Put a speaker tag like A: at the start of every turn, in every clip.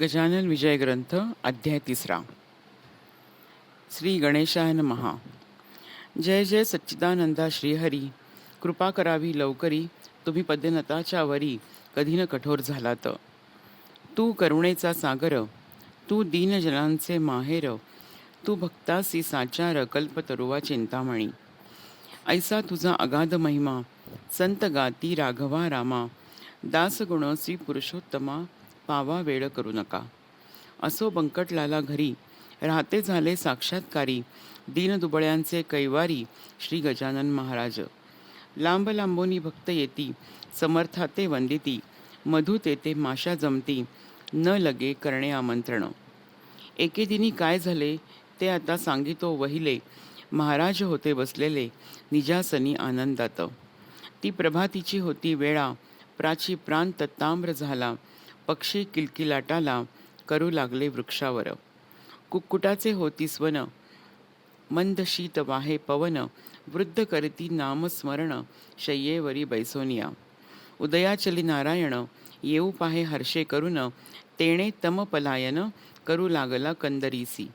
A: गजानन विजय ग्रंथ अध्याय तिसरा. श्री गणेशाय महा जय जय सच्चिदानंदा श्रीहरी. कृपा करावी लवकरी. तुम्ही पद्यनताच्या वरी कधी न कठोर झालात. तू करुणेचा सागर तू दीनजनांचे माहेर तू भक्तासी साचार कल्पतरुवा चिंतामणी. ऐसा तुझा अगाध महिमा संत गाती राघवा रामा दास गुणसी पुरुषोत्तमा पावा वेळ करू नका. असो बंकटलाला घरी राहते झाले साक्षात्कारी दीनदुबळ्यांचे कैवारी श्री गजानन महाराज. लांब लांबोनी भक्त येती समर्थाते वंदिती मधु तेथे माशा जमती न लगे करणे आमंत्रण. एके दिनी काय झाले ते आता सांगितो वहिले महाराज होते बसलेले निजासनी आनंदात. ती प्रभातीची होती वेळा प्राची प्रांत ताम्र झाला पक्षी किलकिलाटाला करू लागले वृक्षावर. कुक्कुटाचे होती स्वन मंद शीत वाहे पवन. वृद्ध करती नामस्मरण. शय्येवरी बैसोनिया. उदयाचली नारायण. येऊ पाहे हर्षे करून तेणे तम पलायन करू लागला कंदरीसी.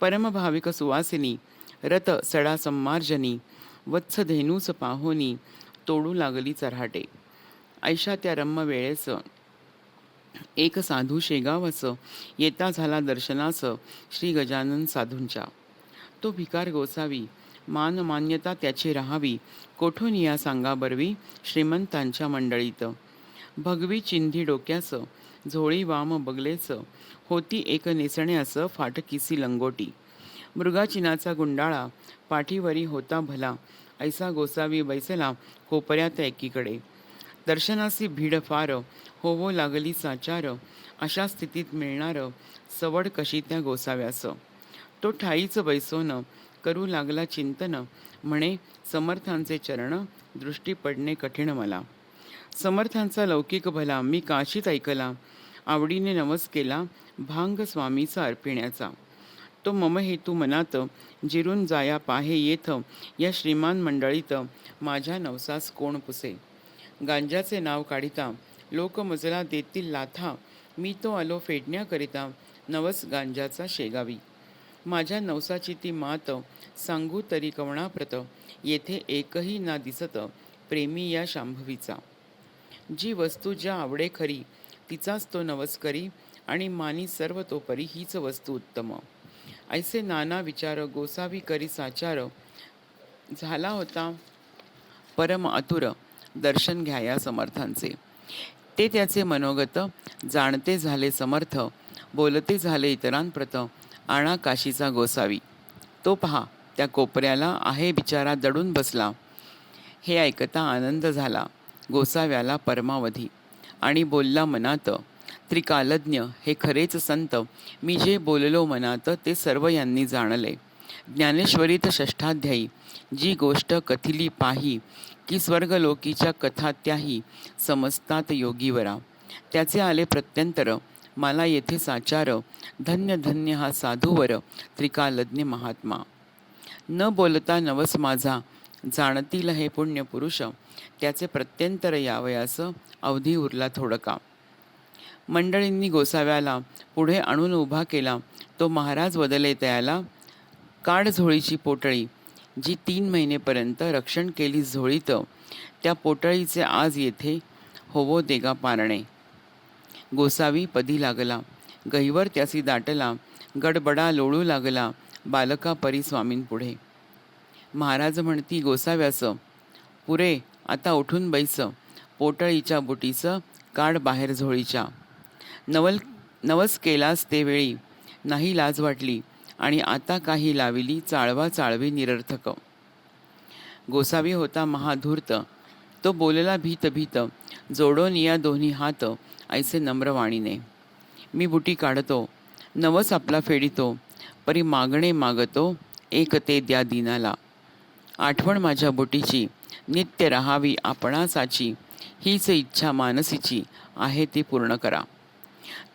A: परमभाविक सुवासिनी. रत सडा सम्मार्जनी. वत्स धेनूस पाहोनी. तोडू लागली चऱ्हाटे ऐशा त्या रम्म वेळेस एक साधू शेगावाचं येता झाला दर्शनाचं श्री गजानन साधूंच्या. तो भिकार गोसावी मान मान्यता त्याची राहावी कोठून या सांगा बरवी श्रीमंतांच्या मंडळीत. भगवी चिंधी डोक्याचं झोळी वाम बगलेचं होती एक नेसण्याचं फाटकीसी लंगोटी. मृगाचिनाचा गुंडाळा पाठीवरी होता भला ऐसा गोसावी बैसला कोपऱ्यात एकीकडे. दर्शनासी भीड फार होवो लागली साचार. अशा स्थितीत मिळणारं सवड कशी त्या गोसाव्यास तो ठाईच बैसोन करू लागला चिंतन म्हणे समर्थांचे चरण दृष्टी पडणे कठीण मला. समर्थांचा लौकिक भला मी काशीत ऐकला. आवडीने नवस केला भांग स्वामीचा अर्पिण्याचा. तो मम हेतू मनात जिरून जाया पाहे येथ या श्रीमान मंडळीत माझ्या नवसास कोण पुसे? गांजाचे नाव काढिता लोक मजला देतील लाथा. मी तो आलो फेडण्याकरिता नवस गांजाचा शेगावी. माझ्या नवसाची ती मात सांगू तरी कवणाप्रत. येथे एकही ना दिसत प्रेमी या शांभवीचा. जी वस्तू ज्या आवडे खरी तिचाच तो नवस करी आणि मानी सर्व तोपरी हीच वस्तू उत्तम. ऐसे नाना विचार गोसावी करी साचार. झाला होता परम अतुर दर्शन घ्या या समर्थांचे. ते त्याचे मनोगत जाणते झाले समर्थ बोलते झाले इतरांप्रत आणा काशीचा गोसावी. तो पहा त्या कोपऱ्याला आहे बिचारा दडून बसला. हे ऐकता आनंद झाला गोसाव्याला परमावधी. आणि बोलला मनात त्रिकालज्ञ हे खरेच संत मी जे बोललो मनात ते सर्व यांनी जाणले. ज्ञानेश्वरीत षष्ठाध्यायी जी गोष्ट कथिली पाही की स्वर्गलोकीच्या कथा त्याही समजतात योगीवरा. त्याचे आले प्रत्यंतर मला येथे साचार धन्य धन्य हा साधूवर त्रिकालज्ञ महात्मा. न बोलता नवस माझा जाणतील हे पुण्य पुरुष त्याचे प्रत्यंतर यावयास अवधी उरला थोडका. मंडळींनी गोसाव्याला पुढे आणून उभा केला. तो महाराज बदले तयाला काडझोळीची पोटळी जी तीन महिनेपर्यंत रक्षण केली झोळीत त्या पोटळीचे आज येथे होवो देगा पारणे. गोसावी पदी लागला गहीवर त्यासी दाटला गडबडा लोळू लागला बालका परी स्वामींपुढे. महाराज म्हणती गोसाव्याचं पुरे आता उठून बैस पोटळीच्या बुटीचं काढ बाहेर झोळीच्या. नवल नवस केलास ते वेळी नाही लाज वाटली आणि आता काही लाविली चाळवा चाळवी निरर्थक. गोसावी होता महाधूर्त. तो बोलला भीत भीत जोडून या दोन्ही हात ऐसे नम्रवाणीने. मी बुटी काढतो नवस आपला फेडितो परी मागणे मागतो एक ते द्या दिनाला. आठवण माझ्या बुटीची नित्य रहावी आपणासाची हीच इच्छा मानसीची आहे ती पूर्ण करा.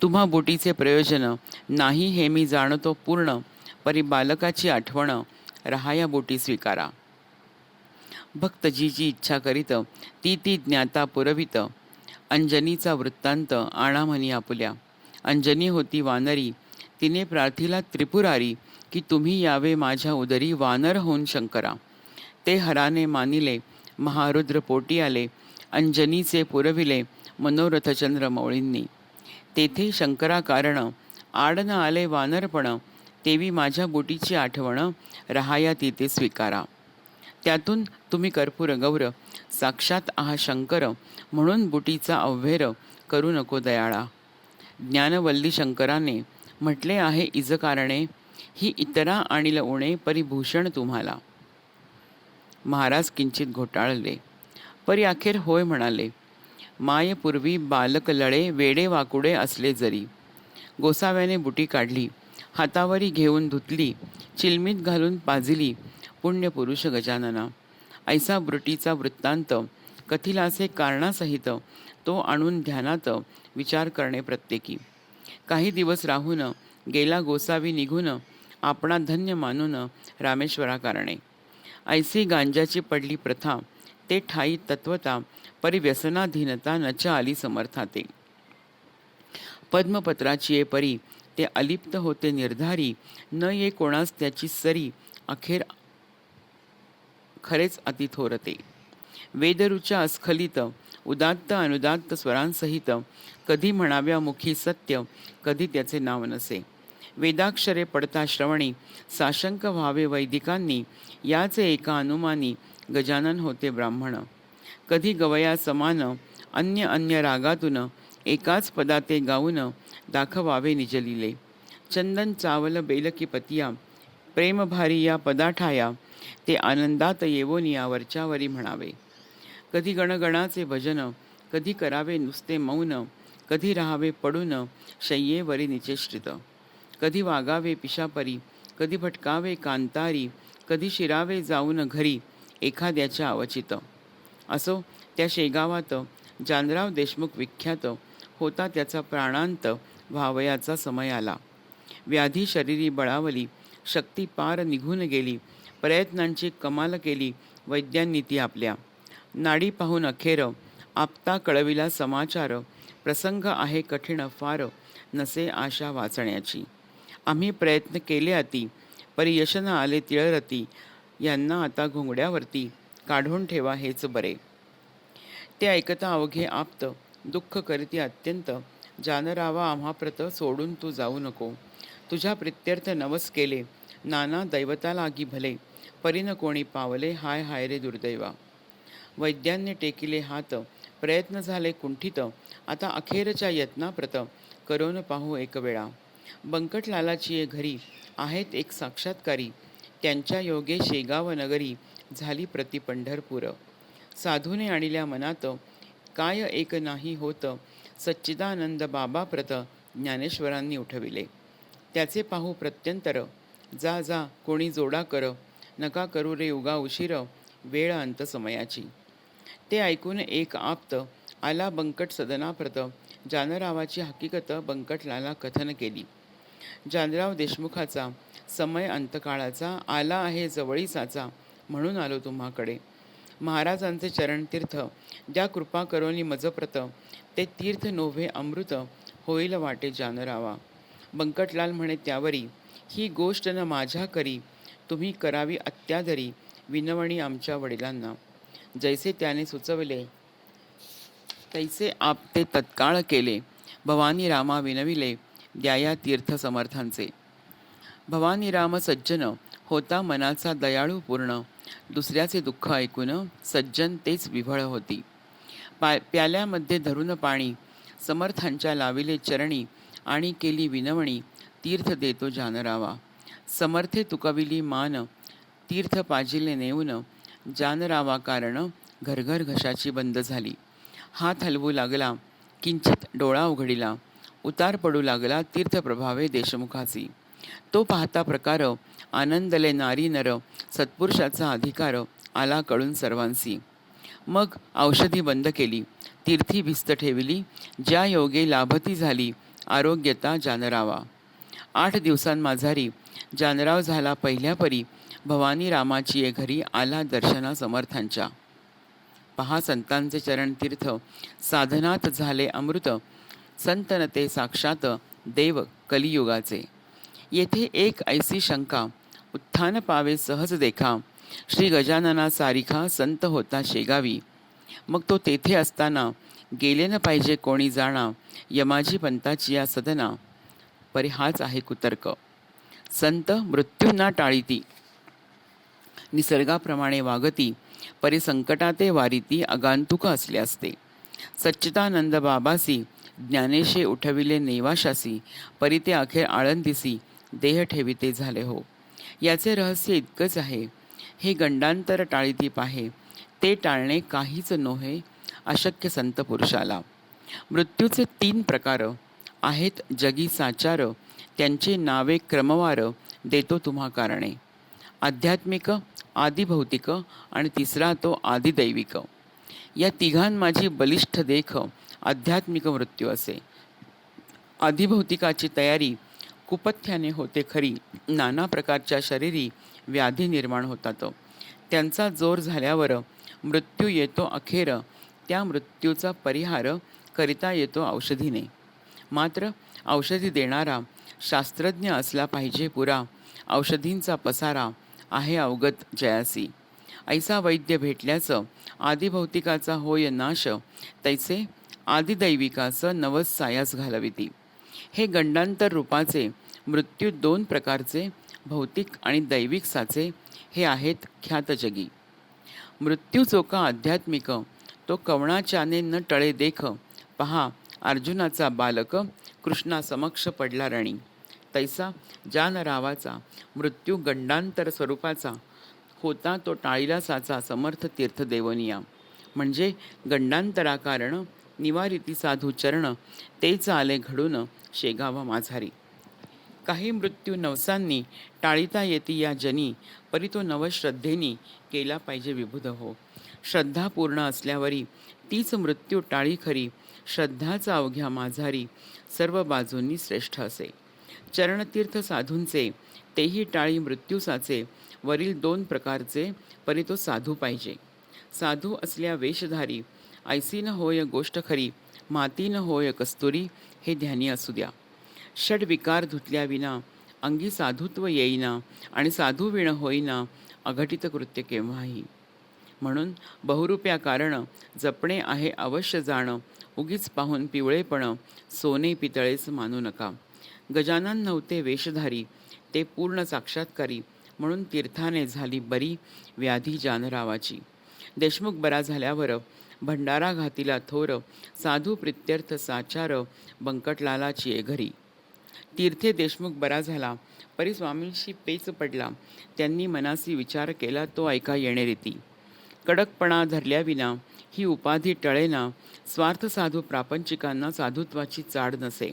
A: तुम्हा बोटीचे प्रयोजन. नाही हे मी जाणतो पूर्ण परी बालकाची आठवण रहाया बोटी स्वीकारा. भक्त जी जी इच्छा करीत ती ती ज्ञाता पुरवित. अंजनीचा वृत्तांत आणा म्हणी आपुल्या. अंजनी होती वानरी. तिने प्रार्थीला त्रिपुरारी की तुम्ही यावे माझ्या उदरी वानर होऊन शंकरा. ते हराने मानिले महारुद्र पोटी आले. अंजनीचे पुरविले मनोरथचंद्र मौळींनी. तेथे शंकराकारण आडन आले वानरपण तेवी माझ्या बोटीची आठवण रहाया तिथे स्वीकारा. त्यातून तुम्ही कर्पूर गौर साक्षात आहा शंकर म्हणून बुटीचा अव्हेर करू नको दयाळा. ज्ञानवल्ली शंकराने म्हटले आहे इज कारणे ही इतरा आणि उणे परिभूषण तुम्हाला. महाराज किंचित घोटाळले. परी अखेर होय म्हणाले मायपूर्वी बालक लळे वेडे वाकुडे असले जरी. गोसाव्याने बुटी काढली हातावरी घेऊन धुतली चिलमीत घालून पाजिली पुण्यपुरुष गजानना. ऐसा ब्रुटीचा वृत्तांत कथिलासे कारणासहित तो आणून ध्यानात विचार करणे प्रत्येकी. काही दिवस राहून गेला गोसावी निघून आपणा धन्य मानून रामेश्वरा कारणे ऐसी गांजाची पडली प्रथा ते ठाई तत्वता परिव्यसनाधीनता नच आली समर्थाते. पद्मपत्राची ये परी ते अलिप्त होते निर्धारी न ये कोणास त्याची सरी अखेर खरेच अतिथोरते वेदरुच्या अस्खलित उदात्त अनुदात्त स्वरांसहित कधी म्हणाव्या मुखी सत्य कधी त्याचे नाव नसे. वेदाक्षरे पडता श्रवणी साशंक व्हावे वैदिकांनी याचे एका अनुमानी गजानन होते ब्राह्मण. कधी गवया समान अन्य अन्य रागातून एकाच पदाते गाऊन दाखवावे निजलिले. चंदन चावल बेलकी पतिया प्रेमभारी या पदाठाया ते आनंदात येवोनिया वरच्यावरी म्हणावे. कधी गणगणाचे भजन कधी करावे नुसते मौन कधी राहावे पडून शय्येवरी निचेष्टित. कधी वागावे पिशापरी कधी भटकावे कांतारी कधी शिरावे जाऊन घरी एखाद्याच्या अवचित. असो त्या शेगावात जानराव देशमुख विख्यात होता त्याचा प्राणांत व्हावयाचा समय आला. व्याधी शरीरी बळावली शक्ती पार निघून गेली प्रयत्नांची कमाल केली वैद्यांनी ती आपल्या. नाडी पाहून अखेर आपता कळविला समाचार प्रसंग आहे कठीण फार नसे आशा वाचण्याची. आम्ही प्रयत्न केले अति परी यश आले तिळरती यांना आता घोंगड्यावरती काढून ठेवा हेच बरे. ते ऐकता अवघे आप्त दुःख करीती अत्यंत जानरावा आम्हाप्रत सोडून तू जाऊ नको. तुझ्या प्रित्यर्थ नवस केले नाना दैवता लागी भले परीन कोणी पावले हाय हाय रे दुर्दैवा. वैद्यांनी टेकिले हात प्रयत्न झाले कुंठित आता अखेरच्या यत्नाप्रत करून पाहू एक वेळा. बंकटलालाची घरी आहेत एक साक्षात्कारी त्यांच्या योगे शेगाव नगरी झाली प्रति पंढरपूर. साधूने आणल्या मनात काय एक नाही होत सच्चिदानंद बाबा प्रत ज्ञानेश्वरांनी उठविले. त्याचे पाहू प्रत्यंतर जा जा कोणी जोडा कर नका करू रे उगा उशीर वेळ अंत समयाची ते ऐकून एक आप्त आला बंकट सदनाप्रत. जानरावाची हकीकत बंकटलाला कथन केली. जानराव देशमुखाचा समय अंतकाळाचा आला आहे जवळीसाचा म्हणून आलो तुम्हाकडे. महाराजांचे चरणतीर्थ ज्या कृपा करोनी मजप्रत ते तीर्थ नोव्हे अमृत होईल वाटे जानरावा. बंकटलाल म्हणे त्यावरी ही गोष्ट न माझ्या करी तुम्ही करावी अत्यादरी विनवणी आमच्या वडिलांना. जैसे त्याने सुचवले तैसे आप ते तत्काळ केले. भवानी रामा विनविले द्याया तीर्थ समर्थांचे. भवानी राम सज्जन होता मनाचा दयाळू पूर्ण. दुसऱ्याचे दुःख ऐकून सज्जन तेच विभळ होती. पा प्याल्यामध्ये धरून पाणी समर्थांच्या लाविले चरणी आणि केली विनवणी तीर्थ देतो जानरावा. समर्थे तुकविली मान तीर्थ पाजिले नेऊन जानरावा कारण घरघर घशाची बंद झाली. हात हलवू लागला किंचित डोळा उघडिला. उतार पडू लागला तीर्थप्रभावे देशमुखाची. तो पाहता प्रकार आनंदले नारी नर सत्पुरुषाचा अधिकार आला कळून सर्वांसी मग औषधी बंद केली तीर्थी भिस्त ठेविली ज्या योगे लाभती झाली आरोग्यता जानरावा. आठ दिवसांमाझारी जानराव झाला पहिल्या परी भवानी रामाची ये घरी आला दर्शना समर्थांच्या पहा संतांचे चरण तीर्थ साधनात झाले अमृत संतन ते साक्षात देव कलियुगाचे. येथे एक ऐसी शंका. उत्थान पावे सहज देखा. श्री गजानना सारिखा संत होता शेगावी. मग तो तेथे असताना गेले न पाहिजे कोणी जाणा यमाजी पंताची या सदना. परी हाच आहे कुतर्क. संत मृत्यूंना टाळीती. निसर्गाप्रमाणे वागती परी संकटाते वारीती अगांतुक असले असते. सच्चिदानंद बाबासी ज्ञानेशे उठविले नेवाशासी परी ते अखेर आळंदीसी देह ठेविते झाले हो. याचे रहस्य इतकंच आहे. हे गंडांतर टाळीदीप आहे. ते टाळणे काहीच नोहे अशक्य संत पुरुषाला. मृत्यूचे तीन प्रकार आहेत जगी साचार त्यांची नावे क्रमवार देतो तुम्हा कारणे. आध्यात्मिक आदिभौतिक आणि तिसरा तो आदिदैविक. या तिघांमाझी बलिष्ठ देख आध्यात्मिक मृत्यू असे. आदिभौतिकाची तयारी कुपथ्याने होते खरी. नाना प्रकारच्या शरीरी व्याधी निर्माण होतात. त्यांचा जोर झाल्यावर मृत्यू येतो अखेर. त्या मृत्यूचा परिहार करिता येतो औषधीने. मात्र औषधी देणारा शास्त्रज्ञ असला पाहिजे पुरा. औषधींचा पसारा आहे अवगत जयासी. ऐसा वैद्य भेटल्याचं आदिभौतिकाचा होय नाश. तैसे आदिदैविकाचं नवस सायास घालविती. हे गंडांतर रूपाचे मृत्यू दोन प्रकारचे भौतिक आणि दैविक साचे हे आहेत ख्यातजगी. मृत्यू जो का आध्यात्मिक तो कवणाच्याने न टळे देख पहा अर्जुनाचा बालक कृष्णासमक्ष पडला रणी. तैसा जान रावाचा मृत्यू गंडांतर स्वरूपाचा होता तो टाळीला साचा समर्थ तीर्थ देवनिया म्हणजे गंडांतराकारण निवारिती साधू चरण तेच आले घडून शेगावा माझारी. काही मृत्यू नवसांनी टाळिता येती या जनी परी तो नवश्रद्धेनी केला पाहिजे विबुध हो. श्रद्धा पूर्ण असल्यावरी तीच मृत्यू टाळी खरी श्रद्धाचा अवघ्या माझारी सर्व बाजूंनी श्रेष्ठ असे. चरणतीर्थ साधूंचे तेही टाळी मृत्यूसाचे वरील दोन प्रकारचे परी तो साधू पाहिजे. साधू असल्या वेशधारी ऐसीन न होय गोष्ट खरी माती न होय कस्तुरी हे ध्यानी असू द्या. षड विकार अंगी साधुत्व येईना आणि साधू विण होईना अघटित कृत्य केव्हाही. म्हणून बहुरूप्या कारण जपणे आहे अवश्य जाणं उगीच पाहून पिवळेपण सोने पितळेच मानू नका. गजानन नव्हते वेशधारी ते पूर्ण साक्षात्कारी म्हणून तीर्थाने झाली बरी व्याधी जानरावाची. देशमुख बरा झाल्यावर भंडारा घातीला थोर साधू प्रित्यर्थ साचार बंकटलालाची घरी. तीर्थे देशमुख बरा झाला. परी स्वामींशी पेच पडला. त्यांनी मनासी विचार केला तो ऐका येणे रीती. कडकपणा धरल्याविना ही उपाधी टळेना स्वार्थ साधू प्रापंचिकांना साधुत्वाची चाड नसे.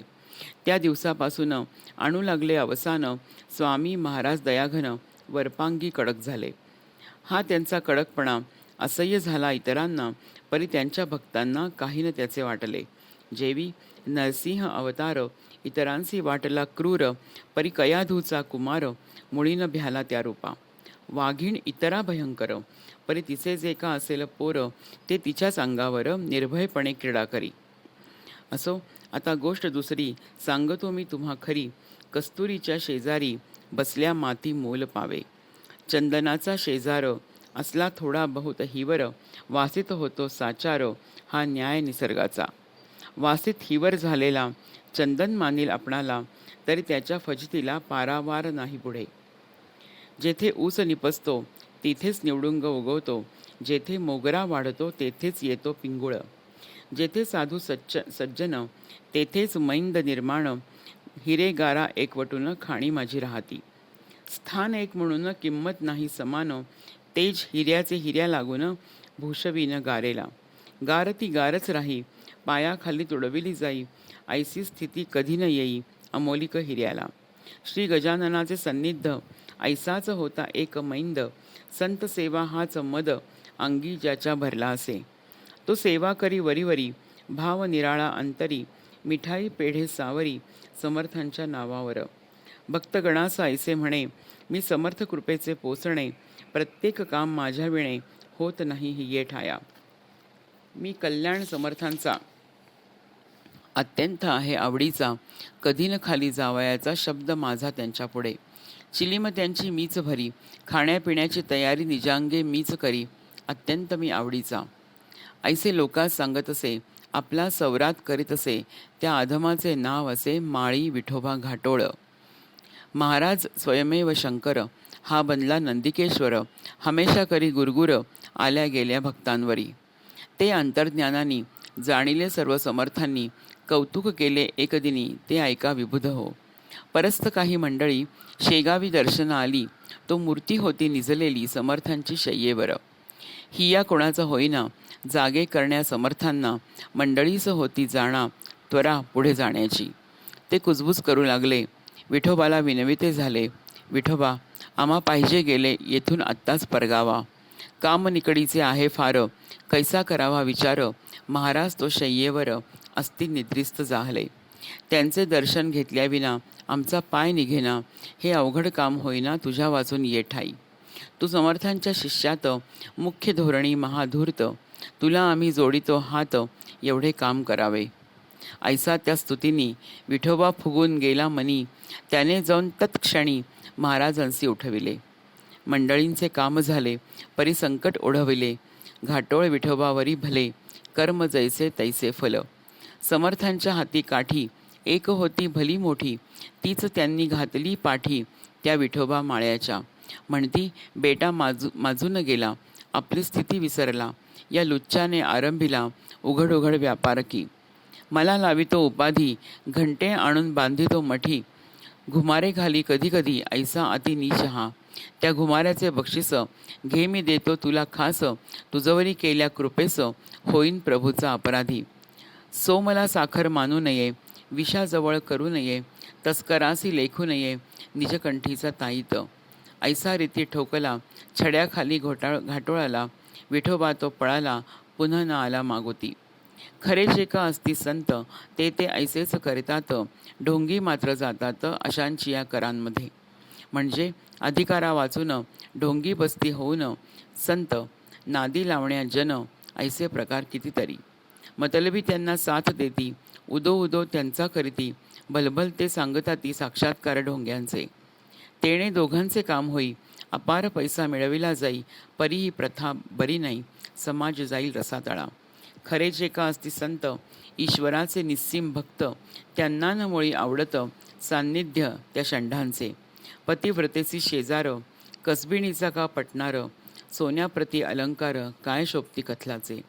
A: त्या दिवसापासून आणू लागले अवसान स्वामी महाराज दयाघन वरपांगी कडक झाले. हा त्यांचा कडकपणा असह्य झाला इतरांना परी त्यांच्या भक्तांना काही न त्याचे वाटले. जेवी नरसिंह अवतार इतरांशी वाटला क्रूर परी कयाधूचा कुमार मुळीनं भ्याला त्या रूपा. वाघीण इतरा भयंकर परी तिचे जे का असेल पोर ते तिच्याच अंगावर निर्भयपणे क्रीडा करी. असो आता गोष्ट दुसरी सांगतो मी तुम्हा खरी कस्तुरीच्या शेजारी बसल्या माती मोल पावे. चंदनाचा शेजार असला थोडा बहुत हिवर वासित होतो साचार हा न्याय निसर्गाचा. वासित हिवर झालेला चंदन मानील आपणाला तरी त्याच्या फजितीला पारावार नाही पुढे. जेथे ऊस निपसतो तिथेच निवडुंग उगवतो जेथे मोगरा वाढतो तेथेच येतो पिंगुळ. जेथे साधू सच्च सज्जन तेथेच मैंद निर्माण हिरेगारा एकवटून खाणी माझी राहती. स्थान एक म्हणून किंमत नाही समान तेज हिऱ्याचे हिऱ्या लागून भूषवीनं गारेला. गार ती गारच राही पायाखाली तुडविली जाई. ऐसी स्थिती कधी न येई अमोलिक हिऱ्याला. श्री गजाननाचे सन्निध ऐसाच होता एक मैंद. संत सेवा हाच मद अंगी ज्याच्या भरला असे. तो सेवा करी वरीवरी भाव निराळा अंतरी मिठाई पेढे सावरी समर्थांच्या नावावर. भक्तगणास ऐसे म्हणे मी समर्थ कृपेचे पोचणे प्रत्येक काम माझ्या विणे होत नाही ही ये ठाया मी कल्याण समर्थांचा अत्यंत आहे आवडीचा कधी न खाली जावयाचा शब्द माझा त्यांच्यापुढे चिलीम त्यांची मीच भरी खाण्यापिण्याची तयारी निजांगे मीच करी अत्यंत मी आवडीचा. ऐसे लोकास सांगत असे आपला सवरात करीत असे त्या आधमाचे नाव असे माळी विठोबा घाटोळ. महाराज स्वयमेव शंकर हा बनला नंदिकेश्वर. हमेशा करी गुरगुर आल्या गेल्या भक्तांवरी. ते अंतर्ज्ञानानी जाणिले सर्व समर्थांनी कौतुक केले एकदिनी ते ऐका विबुध हो. परस्त काही मंडळी शेगावी दर्शना आली तो मूर्ती होती निजलेली समर्थांची शय्येवर. हिया कोणाचा होईना जागे करण्या समर्थांना मंडळीचं होती जाणा त्वरा पुढे जाण्याची. ते कुजबूज करू लागले विठोबाला विनविते झाले विठोबा आम्हा पाहिजे गेले येथून आत्ताच परगावा. काम निकडीचे आहे फार. कैसा करावा विचार? महाराज तो शय्येवर अस्ति निद्रिस्त जाहले त्यांचे दर्शन घेतल्याविना आमचा पाय निघेना. हे अवघड काम होईना तुझ्या वाचून ये ठाई. तू समर्थांच्या शिष्यात मुख्य धोरणी महाधूर्त. तुला आम्ही जोडितो हात एवढे काम करावे. ऐसा त्या स्तुतीनी विठोबा फुगून गेला मनी त्याने जाऊन तत्क्षणी महाराजांशी उठविले. मंडळींचे काम झाले परी संकट ओढविले. घाटोळ विठोबावरी भले कर्म जैसे तैसे फल. समर्थांच्या हाती काठी एक होती भली मोठी तीच त्यांनी घातली पाठी त्या विठोबा माळ्याच्या. म्हणती बेटा माजू माजून गेला आपली स्थिती विसरला या लुच्चाने आरंभीला उघड उघड व्यापार की. मला लावितो उपाधी घंटे आणून बांधितो मठी. घुमारे घाली कधी कधी ऐसा अति निशहा. त्या घुमाऱ्याचे बक्षीस घे मी देतो तुला खास तुझवरी केल्या कृपेस होईन प्रभूचा अपराधी. सो मला साखर मानू नये विषाजवळ करू नये तस्करासी लेखू नये निजकंठीचा ताईत. ऐसा रीती ठोकला छड्याखाली घोटाळ घाटोळाला विठोबा तो पळाला पुन्हा न आला मागोती. खरे जे का असती संत ते ते ऐसेच करतात ढोंगी मात्र जातात अशांची या करांमध्ये. म्हणजे अधिकारा वाचून ढोंगी बस्ती होऊन संत नादी लावण्या जन ऐसे प्रकार कितीतरी. मतलबी त्यांना साथ देती उदो उदो त्यांचा करीती भलभल ते सांगता ती साक्षात्कार ढोंग्यांचे. तेणे दोघांचे काम होई अपार पैसा मिळविला जाई परी ही प्रथा बरी नाही समाज जाईल रसातळा. खरे जे का असती संत ईश्वराचे निस्सीम भक्त त्यांना न मुळी आवडतं सान्निध्य त्या षंढांचे. पतिव्रतेची शेजार कसबिणीचा का पटणारं सोन्याप्रती अलंकार काय शोभती कथलाचे?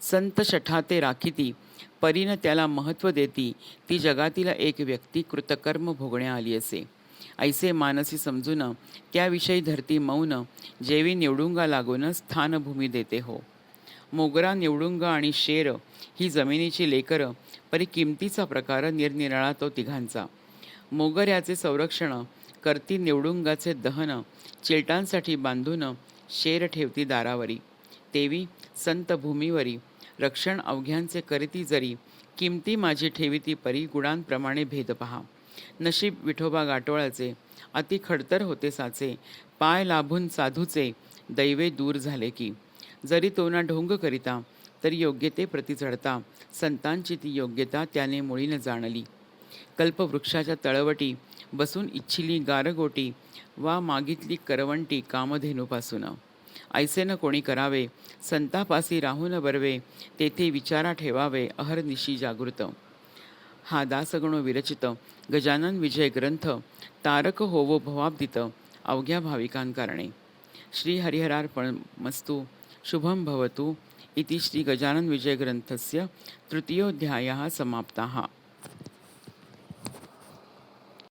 A: संत शठाते राखीती परीनं त्याला महत्त्व देती ती जगातील एक व्यक्ती कृतकर्म भोगण्या आली असे. ऐसे मानसी समजून त्याविषयी धरती मौन जेवी निवडुंगा लागून स्थानभूमी देते हो. मोगरा निवडुंग आणि शेर ही जमिनीची लेकरं परी किमतीचा प्रकार निरनिराळा तो तिघांचा. मोगऱ्याचे संरक्षण करती निवडुंगाचे दहन चिलटांसाठी बांधून शेर ठेवती दारावरी. तेवी संत भूमीवरी रक्षण अवघ्यांचे करीती जरी किमती माझी ठेविती परी गुणांप्रमाणे भेद पहा. नशीब विठोबा गाटोळाचे अति खडतर होते साचे पाय लाभून साधूचे दैवे दूर झाले की. जरी तो ना ढोंग करिता तरी योग्यते प्रति चढता संतांची ती योग्यता त्याने मुळीनं जाणली. कल्पवृक्षाच्या तळवटी बसून इच्छिली गारगोटी वा मागितली करवंटी कामधेनूपासून. ऐसेनं कोणी करावे संतापासी राहून बरवे तेथे विचारा ठेवावे अहरनिशी जागृत. हा दासगणो विरचित गजानन विजय ग्रंथ तारक होवो भवाब्दित अवघ्या भाविकांकारणे. श्री हरिहरार्पण मस्तु शुभं भवतु इति श्री गजानन विजय समाप्ताः।